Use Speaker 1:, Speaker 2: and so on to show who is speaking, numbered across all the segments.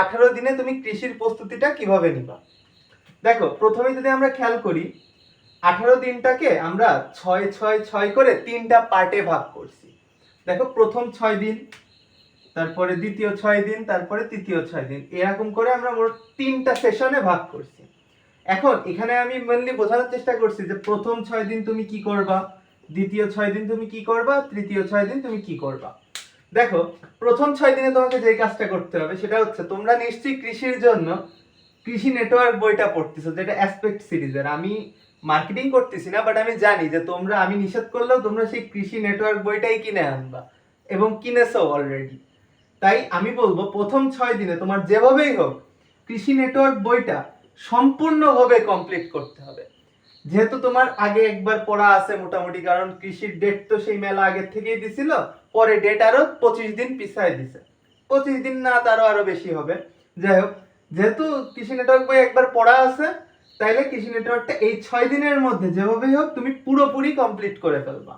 Speaker 1: আঠারো দিনে তুমি কৃষির প্রস্তুতিটা কীভাবে নিবা? দেখো, প্রথমে যদি আমরা খেয়াল করি, আঠারো দিনটাকে আমরা ছয় ছয় ছয় করে তিনটা পার্টে ভাগ করছি। দেখো, প্রথম ছয় দিন, তারপরে দ্বিতীয় ছয় দিন, তারপরে তৃতীয় ছয় দিন, এরকম করে আমরা মোট তিনটা সেশনে ভাগ করছি। এখন এখানে আমি মেনলি বোঝানোর চেষ্টা করছি যে প্রথম ছয় দিন তুমি কি করবা, দ্বিতীয় ছয় দিন তুমি কি করবা, তৃতীয় ছয় দিন তুমি কি করবা। দেখো, প্রথম ছয় দিনে তোমাকে যে কাজটা করতে হবে সেটা হচ্ছে তোমরা নিশ্চয়ই কৃষির জন্য কৃষি নেটওয়ার্ক বইটা পড়তেছো, যেটা অ্যাসপেক্ট সিরিজের আমি মার্কেটিং করতেছি না বাট আমি জানি যে তোমরা, আমি নিষেধ করলেও তোমরা সেই কৃষি নেটওয়ার্ক বইটাই কিনে আনবা এবং কিনেছো অলরেডি তাই আমি বলব, প্রথম ছয় দিনে তোমার যেভাবেই হোক, কৃষি নেটওয়ার্ক বইটা সম্পূর্ণভাবে কমপ্লিট করতে হবে। যেহেতু তোমার আগে একবার পড়া আছে মোটামুটি, কারণ কৃষির ডেট তো সেই মেলা আগের থেকেই দিছিল, পরে ডেট আরও পঁচিশ দিন পিছায় দিছে। পঁচিশ দিন না তারও আরও বেশি হবে। যাই হোক, যেহেতু কৃষি নেটওয়ার্ক বই একবার পড়া আছে, তাইলে কৃষি নেটওয়ার্কটা এই ছয় দিনের মধ্যে যেভাবেই হোক তুমি পুরোপুরি কমপ্লিট করে ফেলবা।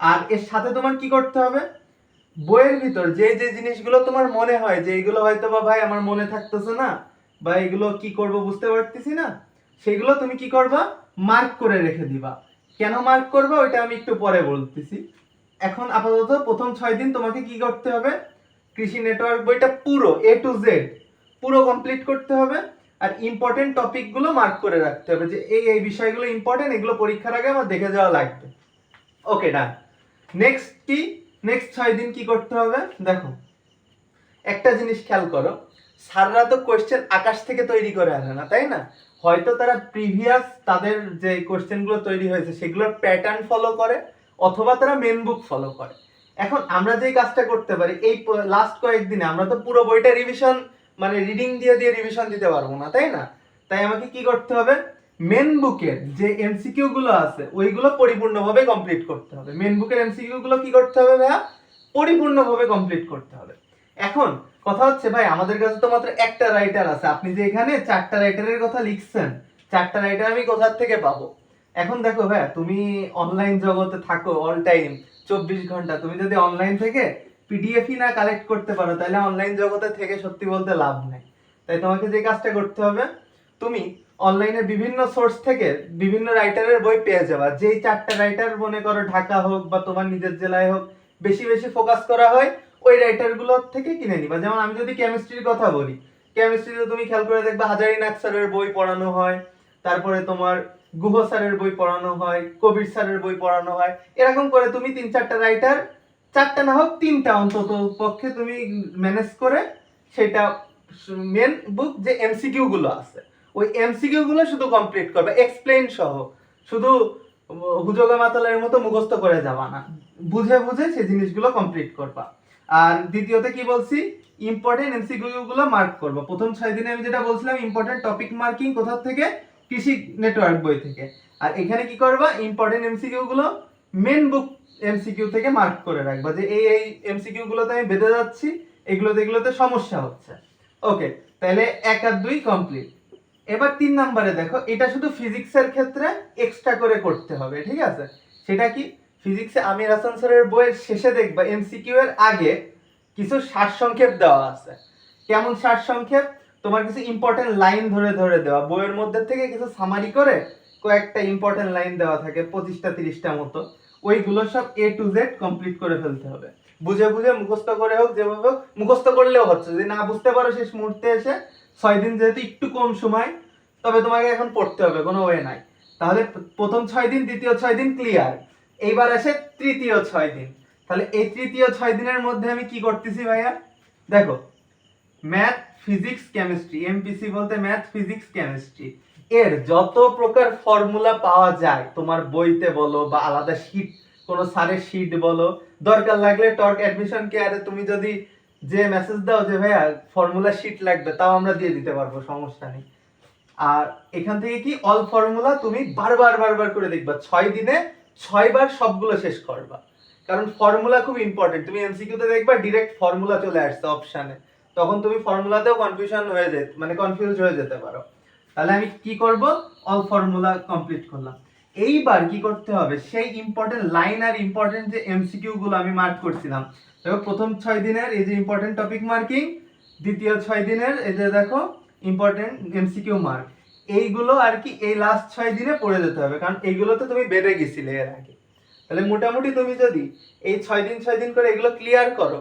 Speaker 1: আর এর সাথে তোমার কি করতে হবে? বইয়ের ভিতর যে যে জিনিসগুলো তোমার মনে হয়, যে এগুলো হয়তো বা ভাই আমার মনে থাকতেছে না, বা এগুলো কি করব বুঝতে পারতেছি না সেগুলো তুমি কি করবা? মার্ক করে রেখে দিবা। কেন মার্ক করবা? ওইটা আমি একটু পরে বলতেছি। এখন আপাতত প্রথম ছয় দিন তোমাকে কি করতে হবে? কৃষি নেটওয়ার্ক বইটা পুরো এ টু জেড পুরো কমপ্লিট করতে হবে। আর ইম্পর্টেন্ট টপিকগুলো মার্ক করে রাখতে হবে যে এই এই বিষয়গুলো ইম্পর্টেন্ট এগুলো পরীক্ষার আগে আমার দেখে যাওয়া লাগবে। ওকে ডান নেক্সট কি? নেক্সট ছয় দিন কি করতে হবে? দেখো। একটা জিনিস খেয়াল করো, স্যাররা তো কোয়েশ্চেন আকাশ থেকে তৈরি করে আনে না, তাই না? হয়তো তারা প্রিভিয়াস তাদের যে কোয়েশ্চেনগুলো তৈরি হয়েছে সেগুলোর প্যাটার্ন ফলো করে অথবা তারা মেন বুক ফলো করে। এখন আমরা যেই কাজটা করতে পারি, এই লাস্ট কয়েকদিনে আমরা তো পুরো বইটা রিভিশন মানে রিডিং দিয়ে দিয়ে রিভিশন দিতে পারব না, তাই না? তাই আমাকে কি করতে হবে? মেন বুকের যে এমসিকিউ গুলো আছে, ওইগুলো পরিপূর্ণভাবে কমপ্লিট করতে হবে। মেন বুকের এমসিকিউ গুলো কি করতে হবে ভাইয়া? পরিপূর্ণভাবে কমপ্লিট করতে হবে। এখন কথা হচ্ছে ভাই, আমাদের কাছে তো মাত্র একটা রাইটার আছে। আপনি যে এখানে চারটা রাইটারের কথা লিখছেন, চারটা রাইটার আমি কোথার থেকে পাবো? এখন দেখো ভাইয়া তুমি অনলাইন জগতে থাকো অল টাইম চব্বিশ ঘণ্টা। তুমি যদি অনলাইন থেকে পিডিএফই না কালেক্ট করতে পারো, তাহলে অনলাইন জগতে থেকে সত্যি বলতে লাভ নেই। তাই তোমাকে যে কাজটা করতে হবে, তুমি অনলাইনে বিভিন্ন সোর্স থেকে বিভিন্ন রাইটারের বই পেয়ে যাবা। যেই চারটা রাইটার মনে করো ঢাকা হোক বা তোমার নিজের জেলায় হোক, বেশি বেশি ফোকাস করা হয় ওই রাইটারগুলো থেকে কিনে নিবা। যেমন আমি যদি কেমিস্ট্রির কথা বলি কেমিস্ট্রিতে তুমি খেয়াল করে দেখবা হাজারি নাক স্যারের বই পড়ানো হয়, তারপরে তোমার গুহ স্যারের বই পড়ানো হয়, কবির স্যারের বই পড়ানো হয়। এরকম করে তুমি তিন চারটা রাইটার চারটা না হোক তিনটা অন্তত পক্ষে তুমি ম্যানেজ করে সেটা মেন বুক যে এমসিকিউ গুলো আছে, ওই এমসিকিউ গুলো শুধু কমপ্লিট করবে। এক্সপ্লেইন সহ। শুধু হুজোগা মাতালের মতো মুখস্থ করে যাবা না। বুঝে বুঝে সেই জিনিসগুলো কমপ্লিট করবা। আর দ্বিতীয়তে কি বলছি? ইম্পর্টেন্ট এমসিকিউ গুলো মার্ক করব। প্রথম ছয় দিনে আমি যেটা বলছিলাম ইম্পর্টেন্ট টপিক মার্কিং কোথা থেকে? কৃষি নেটওয়ার্ক বই থেকে। আর এখানে কি করবা? ইম্পর্টেন্ট এমসিকিউ গুলো মেন বুক এমসিকিউ থেকে মার্ক করে রাখবা যে এই এই এমসিকিউ গুলোতে আমি বেঁধে যাচ্ছি, এগুলোতে এগুলোতে সমস্যা হচ্ছে। ওকে তাহলে এক আর দুই কমপ্লিট এবার তিন নম্বরে দেখো, এটা শুধু ফিজিক্সের ক্ষেত্রে এক্সট্রা করে করতে হবে, ঠিক আছে? সেটা কি? ফিজিক্সে আমির হাসান স্যারের বইয়ের শেষে দেখবা এমসিকিউ এর আগে কিছু সারসংক্ষেপ দেওয়া আছে। কেমন সারসংক্ষেপ? তোমার কিছু ইম্পর্টেন্ট লাইন ধরে ধরে দেওয়া। বইয়ের মধ্যে থেকে কিছু সামারি করে কয়েকটা ইম্পর্টেন্ট লাইন দেওয়া থাকে, পঁচিশটা, তিরিশটা মতো। ওইগুলো সব এ টু জেড কমপ্লিট করে ফেলতে হবে। বুঝে বুঝে মুখস্থ করে হোক, যেভাবে হোক, মুখস্থ করলেও হচ্ছে। যদি না বুঝতে পারো শেষ মুহূর্তে এসে, ছয় দিন যেহেতু একটু কম সময়, তবে তোমাকে এখন পড়তে হবে, কোনো ওয়ে নাই। তাহলে প্রথম ছয় দিন, দ্বিতীয় ছয় দিন ক্লিয়ার এইবার আসে তৃতীয় ছয় দিন। তাহলে এই তৃতীয় ছয় দিনের মধ্যে আমি কি করতেছি ভাইয়া? দেখো ম্যাথ ফিজিক্স কেমিস্ট্রি এমপিসি বলতে ম্যাথ ফিজিক্স কেমিস্ট্রি এর যত প্রকার ফর্মুলা পাওয়া যায়, তোমার বইতে বলো বা আলাদা শীট কোনো সারের শীট বলো, দরকার লাগলে টর্ক অ্যাডমিশন কেয়ারে তুমি যদি যে মেসেজ দাও যে, ভাইয়া ফর্মুলা শীট লাগবে, তাও আমরা দিয়ে দিতে পারব, সমস্যা নেই। আর এখান থেকে কি? অল ফর্মুলা তুমি বারবার বারবার করে দেখবা। ছয় দিনে ছয়বার সবগুলো শেষ করবা। কারণ ফর্মুলা খুব ইম্পর্টেন্ট তুমি এমসিকিউতে দেখবা ডিরেক্ট ফর্মুলা চলে আসছে অপশানে তখন তুমি ফর্মুলাতেও কনফিউশন হয়ে যেত মানে কনফিউজ হয়ে যেতে পারো। তাহলে আমি কি করব? অল ফর্মুলা কমপ্লিট করলাম। এইবার কি করতে হবে? সেই ইম্পর্টেন্ট লাইন আর ইম্পর্টেন্ট যে এমসিকিউ গুলো আমি মার্ক করছিলাম। দেখো, প্রথম ছয় দিনের এই যে ইম্পর্টেন্ট টপিক মার্কিং দ্বিতীয় ছয় দিনের এই যে দেখো ইম্পর্টেন্ট এমসিকিউ মার্ক এইগুলো আর কি এই লাস্ট ছয় দিনে পড়ে যেতে হবে। কারণ এইগুলোতে তুমি বেড়ে গেছিলে এর আগে। তাহলে মোটামুটি তুমি যদি এই ছয় দিন ছয় দিন করে এগুলো ক্লিয়ার করো,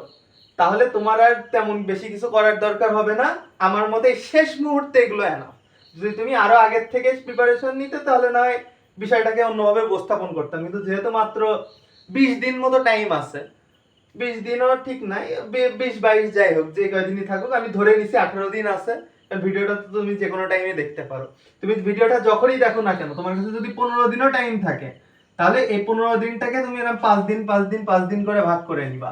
Speaker 1: তাহলে তোমার আর তেমন বেশি কিছু করার দরকার হবে না। আমার মতে শেষ মুহূর্তে এগুলো এনা যদি তুমি আরও আগের থেকে প্রিপারেশন নিতে, তাহলে নয় বিষয়টাকে অন্যভাবে উপস্থাপন করতাম। কিন্তু যেহেতু মাত্র বিশ দিন মতো টাইম আছে, বিশ দিনও ঠিক নাই বিশ বাইশ যাই হোক, যে কয়দিনই থাকুক, আমি ধরে নিছি আঠারো দিন আছে। ভিডিওটা তো তুমি যে কোনো টাইমে দেখতে পারো। তুমি ভিডিওটা যখনই দেখো না কেন, তোমার কাছে যদি পনেরো দিনও টাইম থাকে, তাহলে এই পনেরো দিনটাকে তুমি এরকম পাঁচ দিন পাঁচ দিন পাঁচ দিন করে ভাগ করে নিবা।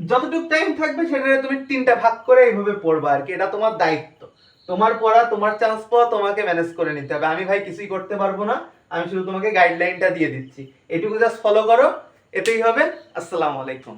Speaker 1: যতটুকু টাইম থাকবে সেখানে তুমি তিনটা ভাগ করে এইভাবে পড়বা আর কি, এটা তোমার দায়িত্ব। তোমার পড়া, তোমার চান্স পাওয়া তোমাকে ম্যানেজ করে নিতে হবে। আমি ভাই কিছুই করতে পারব না, আমি শুধু তোমাকে গাইডলাইনটা দিয়ে দিচ্ছি। এটুকু জাস্ট ফলো করো, এতেই হবে। আসসালামু আলাইকুম।